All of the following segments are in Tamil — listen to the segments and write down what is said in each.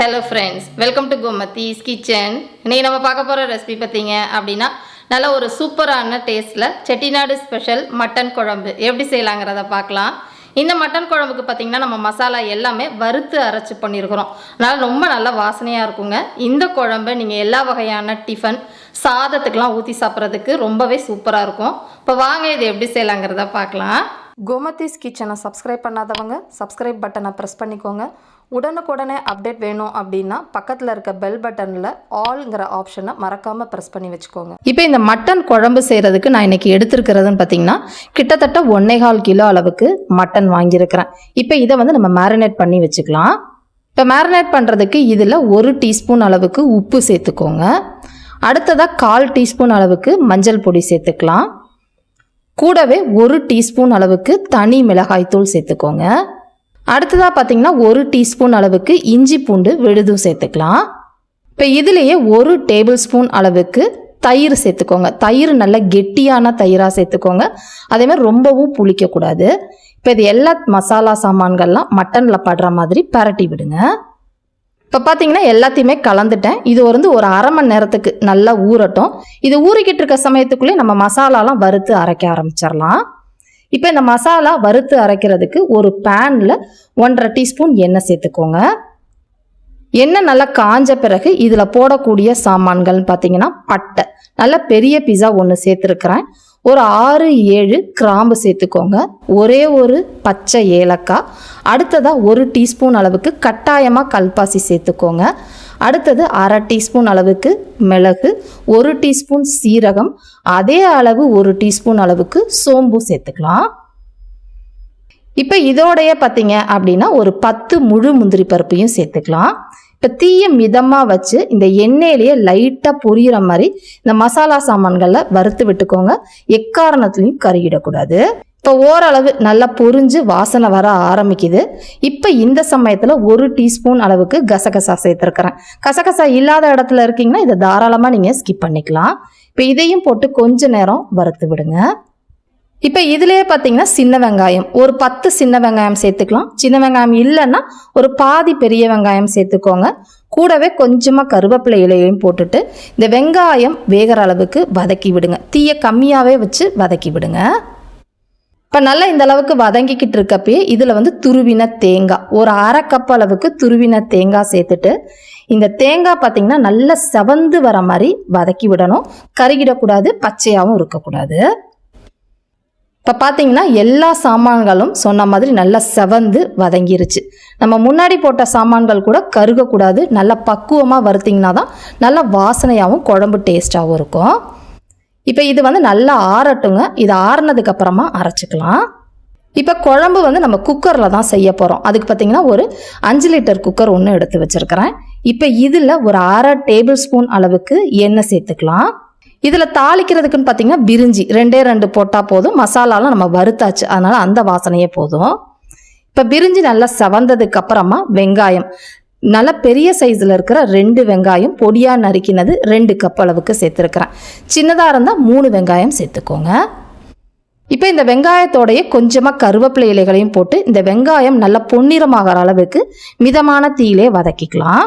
Hello friends welcome to Gomathi's kitchen இன்றைக்கி நம்ம பார்க்க போகிற ரெசிபி பார்த்தீங்க அப்படின்னா நல்ல ஒரு சூப்பரான டேஸ்ட்டில் செட்டிநாடு ஸ்பெஷல் மட்டன் குழம்பு. எப்படி செய்யலாங்கிறத பார்க்கலாம். இந்த மட்டன் குழம்புக்கு பார்த்தீங்கன்னா நம்ம மசாலா எல்லாமே வறுத்து அரைச்சி பண்ணியிருக்கிறோம். அதனால் ரொம்ப நல்ல வாசனையாக இருக்குங்க. இந்த குழம்பு நீங்கள் எல்லா வகையான டிஃபன் சாதத்துக்கெலாம் ஊற்றி சாப்பிட்றதுக்கு ரொம்பவே சூப்பராக இருக்கும். இப்போ வாங்க இது எப்படி செய்யலாங்கிறத பார்க்கலாம். கோமத்திஸ் கிச்சனை சப்ஸ்கிரைப் பண்ணாதவங்க சப்ஸ்கிரைப் பட்டனை ப்ரெஸ் பண்ணிக்கோங்க. உடனுக்குடனே அப்டேட் வேணும் அப்படின்னா பக்கத்தில் இருக்க பெல் பட்டனில் ஆல்ங்கிற ஆப்ஷனை மறக்காமல் ப்ரெஸ் பண்ணி வச்சுக்கோங்க. இப்போ இந்த மட்டன் குழம்பு செய்கிறதுக்கு நான் இன்றைக்கி எடுத்திருக்கிறதுன்னு பார்த்தீங்கன்னா கிட்டத்தட்ட ஒன்னேகால் கிலோ அளவுக்கு மட்டன் வாங்கியிருக்கிறேன். இப்போ இதை வந்து நம்ம மேரினேட் பண்ணி வச்சுக்கலாம். இப்போ மேரினேட் பண்ணுறதுக்கு இதில் ஒரு டீஸ்பூன் அளவுக்கு உப்பு சேர்த்துக்கோங்க. அடுத்ததாக கால் டீஸ்பூன் அளவுக்கு மஞ்சள் பொடி சேர்த்துக்கலாம். கூடவே ஒரு டீஸ்பூன் அளவுக்கு தனி மிளகாய்த்தூள் சேர்த்துக்கோங்க. அடுத்ததாக பார்த்தீங்கன்னா ஒரு டீஸ்பூன் அளவுக்கு இஞ்சி பூண்டு விழுதும் சேர்த்துக்கலாம். இப்போ இதுலேயே ஒரு டேபிள் ஸ்பூன் அளவுக்கு தயிர் சேர்த்துக்கோங்க. தயிர் நல்ல கெட்டியான தயிராக சேர்த்துக்கோங்க. அதே மாதிரி ரொம்பவும் புளிக்கக்கூடாது. இப்போ இது எல்லா மசாலா சாமான்கள்லாம் மட்டனில் படுற மாதிரி பரட்டி விடுங்க. இப்போ பார்த்தீங்கன்னா எல்லாத்தையுமே கலந்துட்டேன். இது வந்து ஒரு அரை மணி நேரத்துக்கு நல்லா ஊறட்டும். இது ஊறிக்கிட்டு இருக்க சமயத்துக்குள்ளே நம்ம மசாலாலாம் வறுத்து அரைக்க ஆரம்பிச்சிடலாம். இப்போ இந்த மசாலா வறுத்து அரைக்கிறதுக்கு ஒரு பேனில் ஒன்றரை டீஸ்பூன் எண்ணெய் சேர்த்துக்கோங்க. எண்ணெய் நல்லா காஞ்ச பிறகு இதில் போடக்கூடிய சாமான்கள்னு பார்த்தீங்கன்னா பட்டை. நல்ல பெரிய பிஸா ஒன்று சேர்த்துருக்குறேன். ஒரு ஆறு ஏழு கிராம்பு சேர்த்துக்கோங்க. ஒரே ஒரு பச்சை ஏலக்காய். அடுத்ததாக ஒரு டீஸ்பூன் அளவுக்கு கட்டாயமாக கல்பாசி சேர்த்துக்கோங்க. அடுத்தது அரை டீஸ்பூன் அளவுக்கு மிளகு ஒரு டீஸ்பூன் சீரகம் அதே அளவு ஒரு டீஸ்பூன் அளவுக்கு சோம்பு சேர்த்துக்கலாம். இப்போ இதோடைய பார்த்தீங்க அப்படின்னா ஒரு பத்து முழு முந்திரி பருப்பையும் சேர்த்துக்கலாம். இப்போ தீய மிதமாக வச்சு இந்த எண்ணெயிலேயே லைட்டாக பொரியிற மாதிரி இந்த மசாலா சாமான்களை வறுத்து விட்டுக்கோங்க. எக்காரணத்துலையும் கருகிடக்கூடாது. இப்போ ஓரளவு நல்லா பொரிஞ்சு வாசனை வர ஆரம்பிக்குது. இப்போ இந்த சமயத்தில் ஒரு டீஸ்பூன் அளவுக்கு கசகசா சேர்த்துருக்குறேன். கசகசா இல்லாத இடத்துல இருக்கீங்கன்னா இதை தாராளமாக நீங்கள் ஸ்கிப் பண்ணிக்கலாம். இப்போ இதையும் போட்டு கொஞ்ச நேரம் வறுத்து விடுங்க. இப்போ இதுலேயே பார்த்தீங்கன்னா சின்ன வெங்காயம் ஒரு பத்து சின்ன வெங்காயம் சேர்த்துக்கலாம். சின்ன வெங்காயம் இல்லைன்னா ஒரு பாதி பெரிய வெங்காயம் சேர்த்துக்கோங்க. கூடவே கொஞ்சமாக கருவேப்பிலை இலையையும் போட்டுட்டு இந்த வெங்காயம் வேகிற அளவுக்கு வதக்கி விடுங்க. தீயை கம்மியாகவே வச்சு வதக்கி விடுங்க. இப்போ நல்லா இந்த அளவுக்கு வதங்கிக்கிட்டு இருக்கப்பயே இதில் வந்து துருவின தேங்காய் ஒரு அரை கப் அளவுக்கு துருவின தேங்காய் சேர்த்துட்டு இந்த தேங்காய் பார்த்தீங்கன்னா நல்லா செவந்து வர மாதிரி வதக்கி விடணும். கருகிடக்கூடாது பச்சையாகவும் இருக்கக்கூடாது. இப்போ பார்த்தீங்கன்னா எல்லா சாமான்களும் சொன்ன மாதிரி நல்லா செவந்து வதங்கிருச்சு. நம்ம முன்னாடி போட்ட சாமான்கள் கூட கருகக்கூடாது நல்லா பக்குவமாக வறுத்திங்கன்னா தான் நல்லா வாசனையாகவும் குழம்பு டேஸ்ட்டாகவும் இருக்கும். இப்போ இது வந்து நல்லா ஆறட்டுங்க. இது ஆறுனதுக்கு அப்புறமா அரைச்சிக்கலாம். இப்போ குழம்பு வந்து நம்ம குக்கரில் தான் செய்ய போகிறோம் அதுக்கு பார்த்தீங்கன்னா ஒரு அஞ்சு லிட்டர் குக்கர் ஒன்று எடுத்து வச்சுருக்கிறேன். இப்போ இதில் ஒரு அரை டேபிள் ஸ்பூன் அளவுக்கு எண்ணெய் சேர்த்துக்கலாம். இதில் தாளிக்கிறதுக்குன்னு பார்த்தீங்கன்னா பிரிஞ்சி ரெண்டே ரெண்டு போட்டால் போதும். மசாலாலாம் நம்ம வறுத்தாச்சு. அதனால் அந்த வாசனையே போதும். இப்போ பிரிஞ்சி நல்லா செவந்ததுக்கு அப்புறமா வெங்காயம். நல்ல பெரிய சைஸில் இருக்கிற ரெண்டு வெங்காயம் பொடியாக நறுக்கினது ரெண்டு கப் அளவுக்கு சேர்த்துருக்குறேன். சின்னதாக இருந்தால் மூணு வெங்காயம் சேர்த்துக்கோங்க. இப்போ இந்த வெங்காயத்தோடைய கொஞ்சமாக கருவேப்பிலை இலைகளையும் போட்டு இந்த வெங்காயம் நல்லா பொன்னிறமாகிற அளவுக்கு மிதமான தீயிலே வதக்கிக்கலாம்.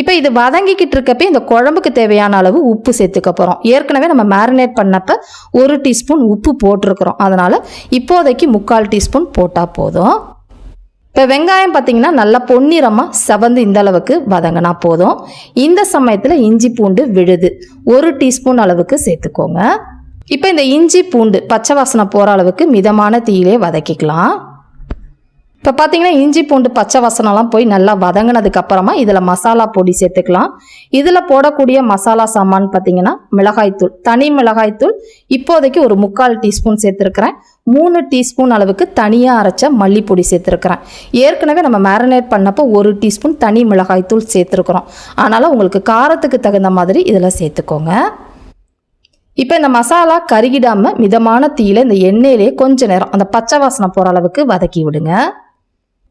இப்போ இது வதங்கிக்கிட்டு இருக்கப்ப இந்த குழம்புக்கு தேவையான அளவு உப்பு சேர்த்துக்க போகிறோம் ஏற்கனவே நம்ம மேரினேட் பண்ணப்ப ஒரு டீஸ்பூன் உப்பு போட்டிருக்கிறோம். அதனால் இப்போதைக்கு முக்கால் டீஸ்பூன் போட்டால் போதும். இப்போ வெங்காயம் பார்த்தீங்கன்னா நல்லா பொன்னிறமாக செவந்து இந்த அளவுக்கு வதங்கினா போதும். இந்த சமயத்தில் இஞ்சி பூண்டு விழுது. ஒரு டீஸ்பூன் அளவுக்கு சேர்த்துக்கோங்க. இப்போ இந்த இஞ்சி பூண்டு பச்சை வாசனை போகிற அளவுக்கு மிதமான தீயிலே வதக்கிக்கலாம். இப்போ பார்த்தீங்கன்னா இஞ்சி பூண்டு பச்சை வசனம்லாம் போய் நல்லா வதங்கினதுக்கு அப்புறமா இதில் மசாலா பொடி சேர்த்துக்கலாம். இதில் போடக்கூடிய மசாலா சாமான் பார்த்தீங்கன்னா மிளகாய்த்தூள் தனி மிளகாய்த்தூள். இப்போதைக்கு ஒரு முக்கால் டீஸ்பூன் சேர்த்துருக்கிறேன். மூணு டீஸ்பூன் அளவுக்கு தனியாக அரைச்ச மல்லிப்பொடி சேர்த்துருக்குறேன். ஏற்கனவே நம்ம மேரினேட் பண்ணப்போ ஒரு டீஸ்பூன் தனி மிளகாய்த்தூள் சேர்த்துருக்குறோம். அதனால் உங்களுக்கு காரத்துக்கு தகுந்த மாதிரி இதில் சேர்த்துக்கோங்க. இப்போ இந்த மசாலா கருகிடாமல் மிதமான தீயில் இந்த எண்ணெயிலே கொஞ்ச நேரம் அந்த பச்சை வாசனை போகிற அளவுக்கு வதக்கி விடுங்க.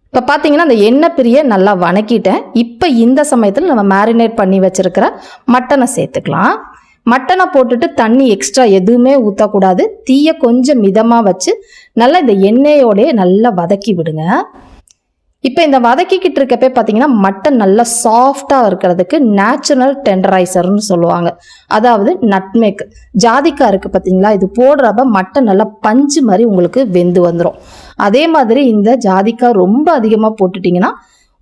இப்போ பார்த்தீங்கன்னா அந்த எண்ணெய் பிரிய நல்லா வணக்கிட்டேன். இப்போ இந்த சமயத்தில் நம்ம மேரினேட் பண்ணி வச்சுருக்கிற மட்டனை சேர்த்துக்கலாம். மட்டனை போட்டுட்டு தண்ணி எக்ஸ்ட்ரா எதுவுமே ஊற்றக்கூடாது தீயை கொஞ்சம் மிதமாக வச்சு நல்லா இந்த எண்ணெயோடே நல்லா வதக்கி விடுங்க. இப்போ இந்த வதக்கிக்கிட்டு இருக்கப்பே பார்த்தீங்கன்னா மட்டன் நல்லா சாஃப்டாக இருக்கிறதுக்கு நேச்சுரல் டெண்டரைசர்னு சொல்லுவாங்க. அதாவது நட்மேக் ஜாதிக்காய் இருக்குது பார்த்தீங்களா இது போடுறப்ப மட்டன் நல்லா பஞ்சு மாதிரி உங்களுக்கு வெந்து வந்துடும் அதே மாதிரி இந்த ஜாதிக்காய் ரொம்ப அதிகமாக போட்டுட்டிங்கன்னா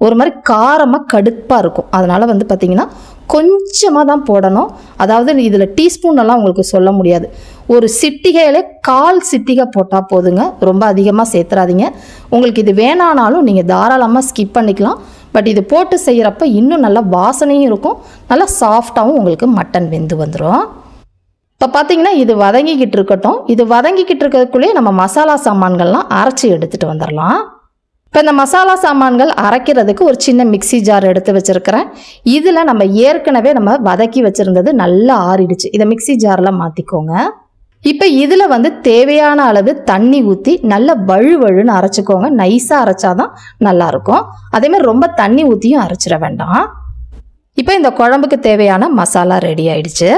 ஒரு மாதிரி காரமாக கடுப்பாக இருக்கும். அதனால் வந்து பார்த்திங்கன்னா கொஞ்சமாக தான் போடணும். அதாவது இதில் டீஸ்பூனெல்லாம் உங்களுக்கு சொல்ல முடியாது. ஒரு சிட்டிகையிலே கால் சிட்டிகை போட்டால் போதுங்க. ரொம்ப அதிகமாக சேர்த்துறாதீங்க. உங்களுக்கு இது வேணானாலும் நீங்கள் தாராளமாக ஸ்கிப் பண்ணிக்கலாம். பட் இது போட்டு செய்கிறப்ப இன்னும் நல்லா வாசனையும் இருக்கும். நல்லா சாஃப்டாகவும் உங்களுக்கு மட்டன் வெந்து வந்துடும் இப்போ பார்த்தீங்கன்னா இது வதங்கிக்கிட்டு இருக்கட்டும். இது வதங்கிக்கிட்டு இருக்கிறதுக்குள்ளேயே நம்ம மசாலா சாமான்கள்லாம் அரைச்சி எடுத்துகிட்டு வந்துடலாம் இப்போ இந்த மசாலா சாமான்கள் அரைக்கிறதுக்கு ஒரு சின்ன மிக்ஸி ஜார் எடுத்து வச்சுருக்கிறேன். இதில் நம்ம ஏற்கனவே நம்ம வதக்கி வச்சுருந்தது நல்லா ஆறிடுச்சு. இதை மிக்ஸி ஜாரில் மாற்றிக்கோங்க இப்போ இதில் வந்து தேவையான அளவு தண்ணி ஊற்றி நல்லா வழு வழுன்னு அரைச்சிக்கோங்க. நைஸாக அரைச்சாதான் நல்லாயிருக்கும். அதேமாதிரி ரொம்ப தண்ணி ஊற்றியும் அரைச்சிட வேண்டாம். இப்போ இந்த குழம்புக்கு தேவையான மசாலா ரெடி ஆயிடுச்சு.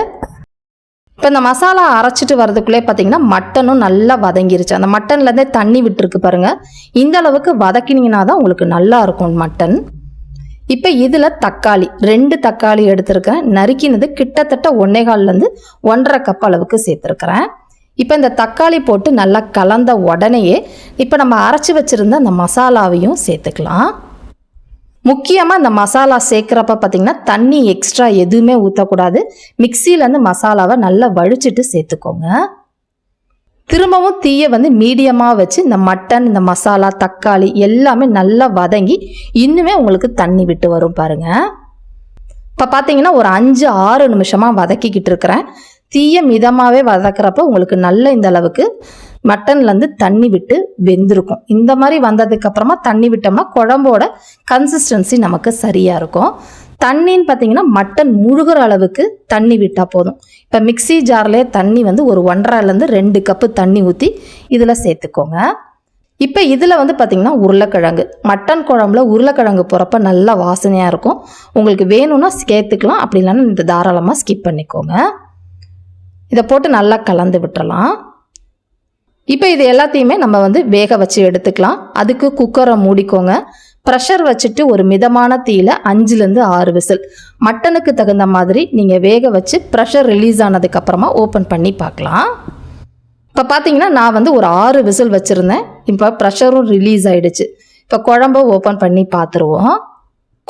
இப்போ இந்த மசாலா அரைச்சிட்டு வரதுக்குள்ளே பார்த்தீங்கன்னா மட்டனும் நல்லா வதங்கிருச்சு. அந்த மட்டன்லேருந்தே தண்ணி விட்டுருக்கு பாருங்க. இந்த அளவுக்கு வதக்கினீங்கன்னா தான் உங்களுக்கு நல்லா இருக்கும் மட்டன். இப்போ இதில் தக்காளி ரெண்டு தக்காளி எடுத்திருக்கிறேன். நறுக்கினது கிட்டத்தட்ட ஒன்னேகால்லேருந்து ஒன்றரை கப் அளவுக்கு சேர்த்துருக்கிறேன். இப்போ இந்த தக்காளி போட்டு நல்லா கலந்த உடனேயே இப்போ நம்ம அரைச்சி வச்சுருந்த அந்த மசாலாவையும் சேர்த்துக்கலாம். முக்கியமாக இந்த மசாலா சேர்க்குறப்ப பார்த்தீங்கன்னா தண்ணி எக்ஸ்ட்ரா எதுவுமே ஊற்றக்கூடாது மிக்சியிலேருந்து மசாலாவை நல்லா வழிச்சிட்டு சேர்த்துக்கோங்க. திரும்பவும் தீயை வந்து மீடியமாக வச்சு இந்த மட்டன் இந்த மசாலா தக்காளி எல்லாமே நல்லா வதங்கி இன்னுமே உங்களுக்கு தண்ணி விட்டு வரும் பாருங்க. இப்போ பார்த்தீங்கன்னா ஒரு அஞ்சு ஆறு நிமிஷமாக வதக்கிக்கிட்டு இருக்கிறேன். தீயை மிதமாகவே வதக்குறப்ப உங்களுக்கு நல்ல இந்த அளவுக்கு மட்டன்லேருந்து தண்ணி விட்டு வெந்திருக்கும். இந்த மாதிரி வந்ததுக்கப்புறமா தண்ணி விட்டோம்னா குழம்போட கன்சிஸ்டன்சி நமக்கு சரியாக இருக்கும். தண்ணின்னு பார்த்தீங்கன்னா மட்டன் முழுகிற அளவுக்கு தண்ணி விட்டால் போதும். இப்போ மிக்ஸி ஜார்லேயே தண்ணி வந்து ஒரு ஒன்றரைலேருந்து ரெண்டு கப்பு தண்ணி ஊற்றி இதில் சேர்த்துக்கோங்க. இப்போ இதில் வந்து பார்த்திங்கன்னா உருளைக்கிழங்கு. மட்டன் குழம்புல உருளைக்கிழங்கு போகிறப்ப நல்லா வாசனையாக இருக்கும். உங்களுக்கு வேணும்னா சேர்த்துக்கலாம். அப்படி இல்லைன்னா இந்த தாராளமாக ஸ்கிப் பண்ணிக்கோங்க. இதை போட்டு நல்லா கலந்து விட்டுறலாம். இப்போ இது எல்லாத்தையுமே நம்ம வந்து வேக வச்சு எடுத்துக்கலாம். அதுக்கு குக்கரை மூடிக்கோங்க. ப்ரெஷர் வச்சுட்டு ஒரு மிதமான தீயில அஞ்சுலேருந்து ஆறு விசில். மட்டனுக்கு தகுந்த மாதிரி நீங்கள் வேக வச்சு ப்ரெஷர் ரிலீஸ் ஆனதுக்கப்புறமா ஓப்பன் பண்ணி பார்க்கலாம். இப்போ பார்த்தீங்கன்னா நான் வந்து ஒரு ஆறு விசில் வச்சுருந்தேன். இப்போ ப்ரெஷரும் ரிலீஸ் ஆயிடுச்சு. இப்போ குழம்ப ஓப்பன் பண்ணி பார்த்துருவோம்.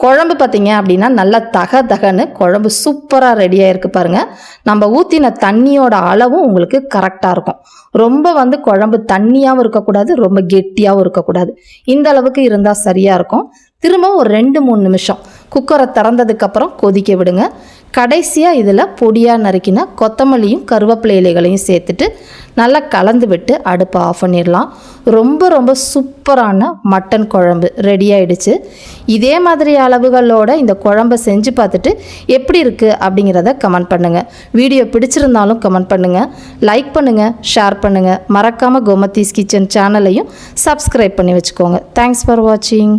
குழம்பு பார்த்தீங்க அப்படின்னா நல்லா தக தகன்னு குழம்பு சூப்பராக ரெடியாக இருக்குது பாருங்கள் நம்ம ஊற்றின தண்ணியோட அளவும் உங்களுக்கு கரெக்டாக இருக்கும். ரொம்ப வந்து குழம்பு தண்ணியாகவும் இருக்கக்கூடாது ரொம்ப கெட்டியாகவும் இருக்கக்கூடாது. இந்த அளவுக்கு இருந்தால் சரியாக இருக்கும். திரும்ப ஒரு ரெண்டு மூணு நிமிஷம். குக்கரை திறந்ததுக்கப்புறம் கொதிக்க விடுங்க. கடைசியாக இதில் பொடியாக நறுக்கின கொத்தமல்லியும் கருவேப்பிலை இலைகளையும் சேர்த்துட்டு நல்லா கலந்து விட்டு அடுப்பை ஆஃப் பண்ணிடலாம். ரொம்ப ரொம்ப சூப்பரான மட்டன் குழம்பு ரெடி ஆயிடுச்சு. இதே மாதிரி அளவுகளோட இந்த குழம்பை செஞ்சு பார்த்துட்டு எப்படி இருக்குது அப்படிங்கிறத கமெண்ட் பண்ணுங்கள் வீடியோ பிடிச்சிருந்தாலும் கமெண்ட் பண்ணுங்கள் லைக் பண்ணுங்கள் ஷேர் பண்ணுங்கள் மறக்காமல் கோமத்தீஸ் கிச்சன் சேனலையும் சப்ஸ்கிரைப் பண்ணி வச்சுக்கோங்க. தேங்க்ஸ் ஃபார் வாட்சிங்